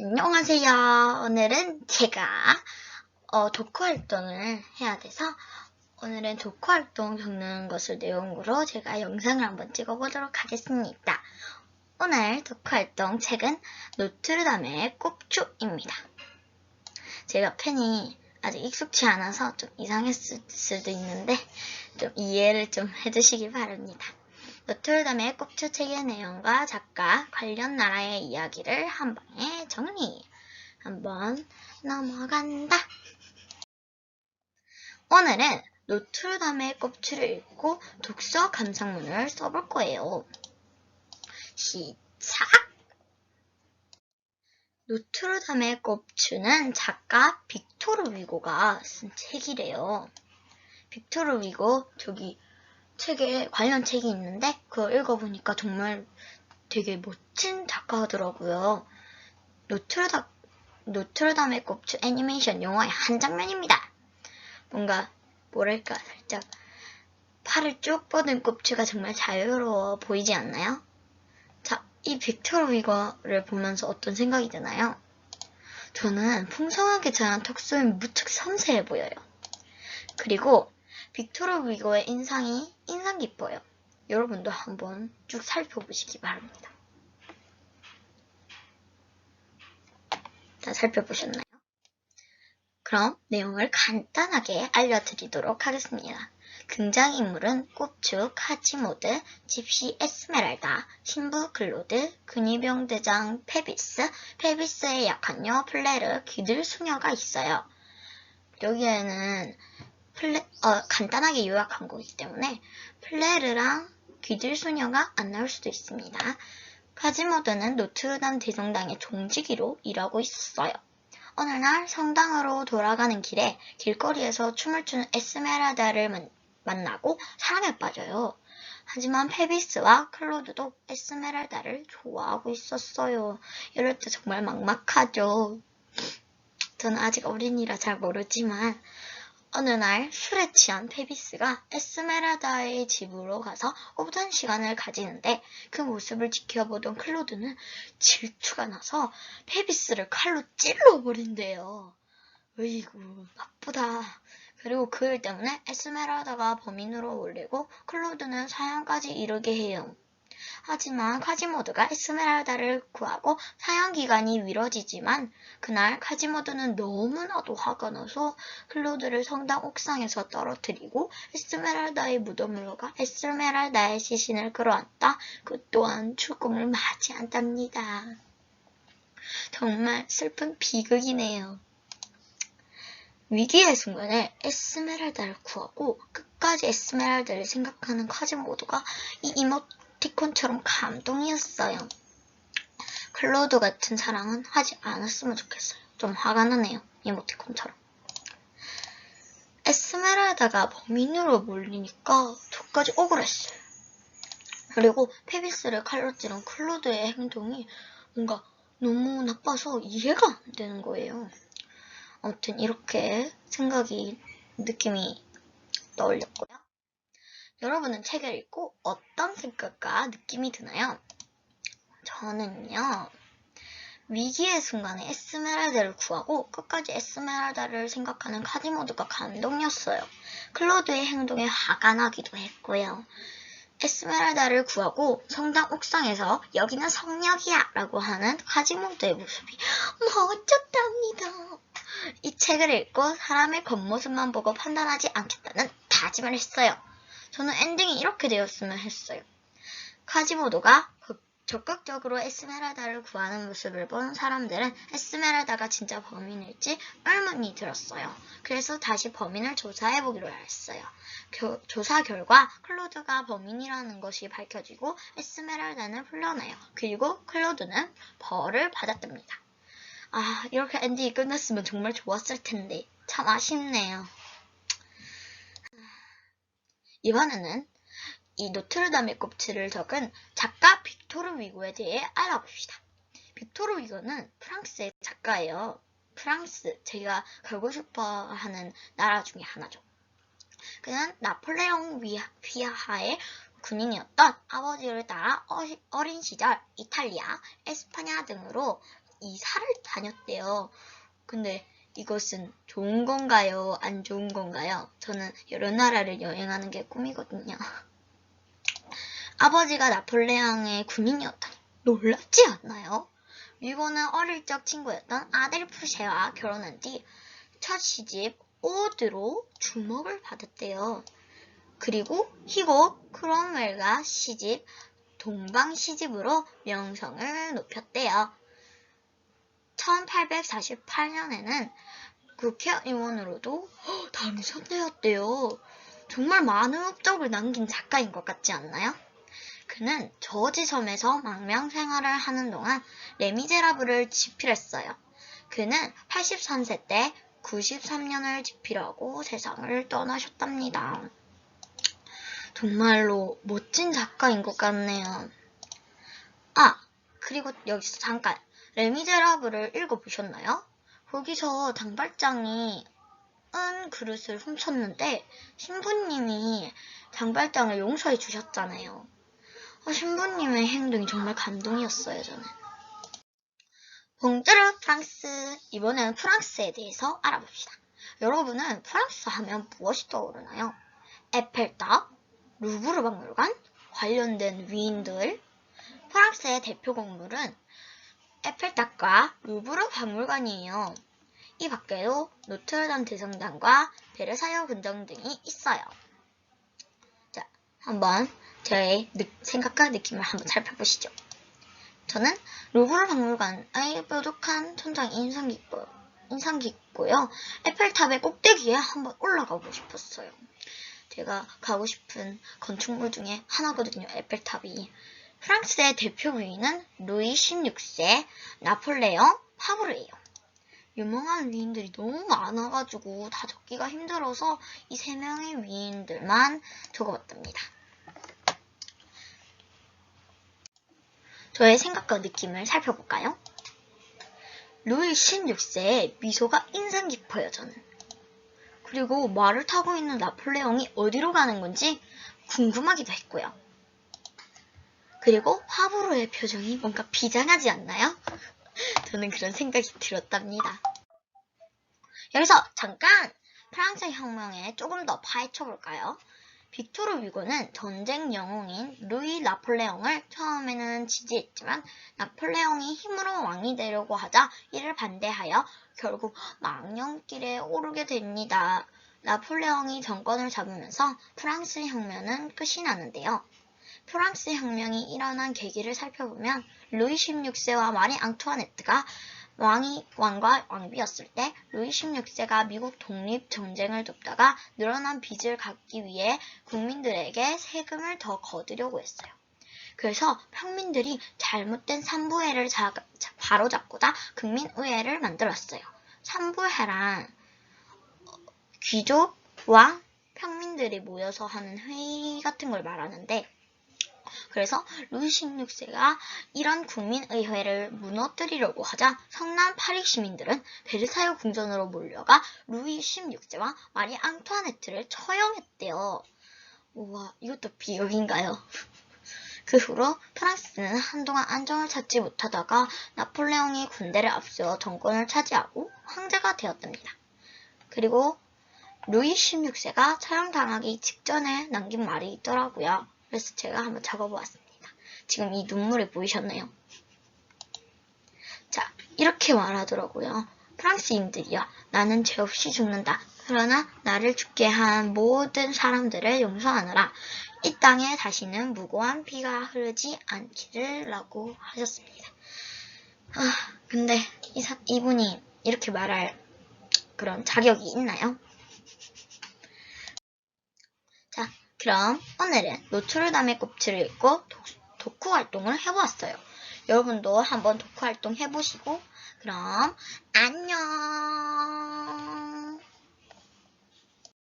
안녕하세요. 오늘은 제가 어, 독후 활동을 해야 돼서 오늘은 독후 활동 적는 것을 내용으로 제가 영상을 한번 찍어보도록 하겠습니다. 오늘 독후 활동 책은 노트르담의 꼽주입니다. 제가 펜이 아직 익숙치 않아서 좀 이상했을 수도 있는데 좀 이해를 좀 해주시기 바랍니다. 노트르담의 꼽주 책의 내용과 작가, 관련 나라의 이야기를 한 방에 정리. 한번 넘어간다. 오늘은 노트르담의 꼽주를 읽고 독서 감상문을 써볼 거예요. 시작! 노트르담의 꼽주는 작가 빅토르 위고가 쓴 책이래요. 빅토르 위고 저기 책에 관련 책이 있는데 그걸 읽어보니까 정말 되게 멋진 작가더라고요. 노트르담 노트르담의 꼽주 애니메이션 영화의 한 장면입니다. 뭔가 뭐랄까 살짝 팔을 쭉 뻗은 꼽주가 정말 자유로워 보이지 않나요? 자, 이 빅토르 위거를 보면서 어떤 생각이 드나요? 저는 풍성하게 자란 턱수에 무척 섬세해 보여요. 그리고 빅토르 위거의 인상이 인상 깊어요. 여러분도 한번 쭉 살펴보시기 바랍니다. 다 살펴보셨나요? 그럼 내용을 간단하게 알려드리도록 하겠습니다. 등장인물은 꼽축, 하치모드, 집시 에스메랄다, 신부 글로드, 근위병 대장 페비스, 페비스의 약한녀 플레르, 기들 수녀가 있어요. 여기에는 플레, 어, 간단하게 요약한 거기 때문에 플레르랑 귀들 수녀가 안 나올 수도 있습니다. 카지모드는 노트르담 대성당의 종지기로 일하고 있었어요. 어느 날 성당으로 돌아가는 길에 길거리에서 춤을 추는 에스메라다를 만, 만나고 사랑에 빠져요. 하지만 페비스와 클로드도 에스메랄다를 좋아하고 있었어요. 이럴 때 정말 막막하죠. 저는 아직 어린이라 잘 모르지만 어느 날 술에 취한 페비스가 에스메라다의 집으로 가서 오붓한 시간을 가지는데 그 모습을 지켜보던 클로드는 질투가 나서 페비스를 칼로 찔러버린대요. 으이구 나쁘다. 그리고 그 일 때문에 에스메라다가 범인으로 몰리고 클로드는 사형까지 이르게 해요. 하지만 카지모드가 에스메랄다를 구하고 사형 기간이 미뤄지지만 그날 카지모드는 너무나도 화가 나서 클로드를 성당 옥상에서 떨어뜨리고 에스메랄다의 무덤으로 가 에스메랄다의 시신을 끌어안다. 그 또한 죽음을 맞이한답니다. 정말 슬픈 비극이네요. 위기의 순간에 에스메랄다를 구하고 끝까지 에스메랄다를 생각하는 카지모드가 이 이모 티콘처럼 감동이었어요. 클로드 같은 사랑은 하지 않았으면 좋겠어요. 좀 화가 나네요. 이모티콘처럼. 에스메랄다가 범인으로 몰리니까 저까지 억울했어요. 그리고 페비스를 칼로 찌른 클로드의 행동이 뭔가 너무 나빠서 이해가 안 되는 거예요. 아무튼 이렇게 생각이, 느낌이 떠올렸고요. 여러분은 책을 읽고 어떤 생각과 느낌이 드나요? 저는요, 위기의 순간에 에스메랄다를 구하고 끝까지 에스메랄다를 생각하는 카디모드가 감동이었어요. 클로드의 행동에 화가 나기도 했고요. 에스메랄다를 구하고 성당 옥상에서 여기는 성역이야 라고 하는 카지모드의 모습이 멋졌답니다. 이 책을 읽고 사람의 겉모습만 보고 판단하지 않겠다는 다짐을 했어요. 저는 엔딩이 이렇게 되었으면 했어요. 카지모도가 적극적으로 에스메랄다를 구하는 모습을 본 사람들은 에스메랄다가 진짜 범인일지 의문이 들었어요. 그래서 다시 범인을 조사해보기로 했어요. 교, 조사 결과 클로드가 범인이라는 것이 밝혀지고 에스메랄다는 풀려나요. 그리고 클로드는 벌을 받았답니다. 아, 이렇게 엔딩이 끝났으면 정말 좋았을 텐데 참 아쉽네요. 이번에는 이 노트르담의 꼽지를 적은 작가 빅토르 위고에 대해 알아봅시다. 빅토르 위고는 프랑스의 작가예요. 프랑스, 제가 가고 싶어 하는 나라 중에 하나죠. 그는 나폴레옹 휘하의 군인이었던 아버지를 따라 어린 시절 이탈리아, 에스파냐 등으로 이사를 다녔대요. 근데 이것은 좋은 건가요? 안 좋은 건가요? 저는 여러 나라를 여행하는 게 꿈이거든요. 아버지가 나폴레옹의 군인이었다니 놀랍지 않나요? 위고는 어릴 적 친구였던 아델푸쉐와 결혼한 뒤 첫 시집 오드로 주목을 받았대요. 그리고 희고 크롬웰과 시집 동방 시집으로 명성을 높였대요. 1848년에는 국회의원으로도 당선되었대요. 정말 많은 업적을 남긴 작가인 것 같지 않나요? 그는 저지 섬에서 망명 생활을 하는 동안 레미제라블을 집필했어요. 그는 83세 때 93년을 집필하고 세상을 떠나셨답니다. 정말로 멋진 작가인 것 같네요. 아, 그리고 여기서 잠깐 레미제라블을 읽어보셨나요? 거기서 장발장이 은 그릇을 훔쳤는데 신부님이 장발장을 용서해 주셨잖아요. 어, 신부님의 행동이 정말 감동이었어요, 저는. 봉주르 프랑스. 이번에는 프랑스에 대해서 알아봅시다. 여러분은 프랑스 하면 무엇이 떠오르나요? 에펠탑, 루브르 박물관, 관련된 위인들. 프랑스의 대표 건물은 에펠탑과 루브르 박물관이에요. 이 밖에도 노트르담 대성당과 베르사유 궁전 등이 있어요. 자, 한번 저의 느- 생각과 느낌을 한번 살펴보시죠. 저는 루브르 박물관의 뾰족한 천장이 인상 깊고, 인상 깊고요. 에펠탑의 꼭대기에 한번 올라가고 싶었어요. 제가 가고 싶은 건축물 중에 하나거든요, 에펠탑이. 프랑스의 대표 위인은 루이 16세, 나폴레옹, 파브르예요. 유명한 위인들이 너무 많아가지고 다 적기가 힘들어서 이 세 명의 위인들만 적어봤답니다. 저의 생각과 느낌을 살펴볼까요? 루이 16세의 미소가 인상 깊어요, 저는. 그리고 말을 타고 있는 나폴레옹이 어디로 가는 건지 궁금하기도 했고요. 그리고 파브로의 표정이 뭔가 비장하지 않나요? 저는 그런 생각이 들었답니다. 여기서 잠깐 프랑스 혁명에 조금 더 파헤쳐 볼까요? 빅토르 위고는 전쟁 영웅인 루이 나폴레옹을 처음에는 지지했지만 나폴레옹이 힘으로 왕이 되려고 하자 이를 반대하여 결국 망령길에 오르게 됩니다. 나폴레옹이 정권을 잡으면서 프랑스 혁명은 끝이 나는데요. 프랑스 혁명이 일어난 계기를 살펴보면 루이 16세와 마리 앙투아네트가 왕이 왕과 왕비였을 때 루이 16세가 미국 독립 전쟁을 돕다가 늘어난 빚을 갚기 위해 국민들에게 세금을 더 거두려고 했어요. 그래서 평민들이 잘못된 삼부회를 자, 자- 바로잡고자 국민의회를 만들었어요. 삼부회란 어, 귀족과 평민들이 모여서 하는 회의 같은 걸 말하는데 그래서 루이 16세가 이런 국민의회를 무너뜨리려고 하자 성남 파리 시민들은 베르사유 궁전으로 몰려가 루이 16세와 마리 앙투아네트를 처형했대요. 우와, 이것도 비극인가요? 그 후로 프랑스는 한동안 안정을 찾지 못하다가 나폴레옹이 군대를 앞세워 정권을 차지하고 황제가 되었답니다. 그리고 루이 16세가 처형당하기 직전에 남긴 말이 있더라고요. 그래서 제가 한번 적어보았습니다. 지금 이 눈물이 보이셨나요? 자, 이렇게 말하더라고요. 프랑스인들이요. 나는 죄 없이 죽는다. 그러나 나를 죽게 한 모든 사람들을 용서하느라 이 땅에 다시는 무고한 피가 흐르지 않기를 라고 하셨습니다. 아, 근데 이 사- 이분이 이렇게 말할 그런 자격이 있나요? 자, 그럼 오늘은 노트르담의 꼽치를 읽고 독, 독후 활동을 해보았어요. 여러분도 한번 독후 활동 해보시고 그럼 안녕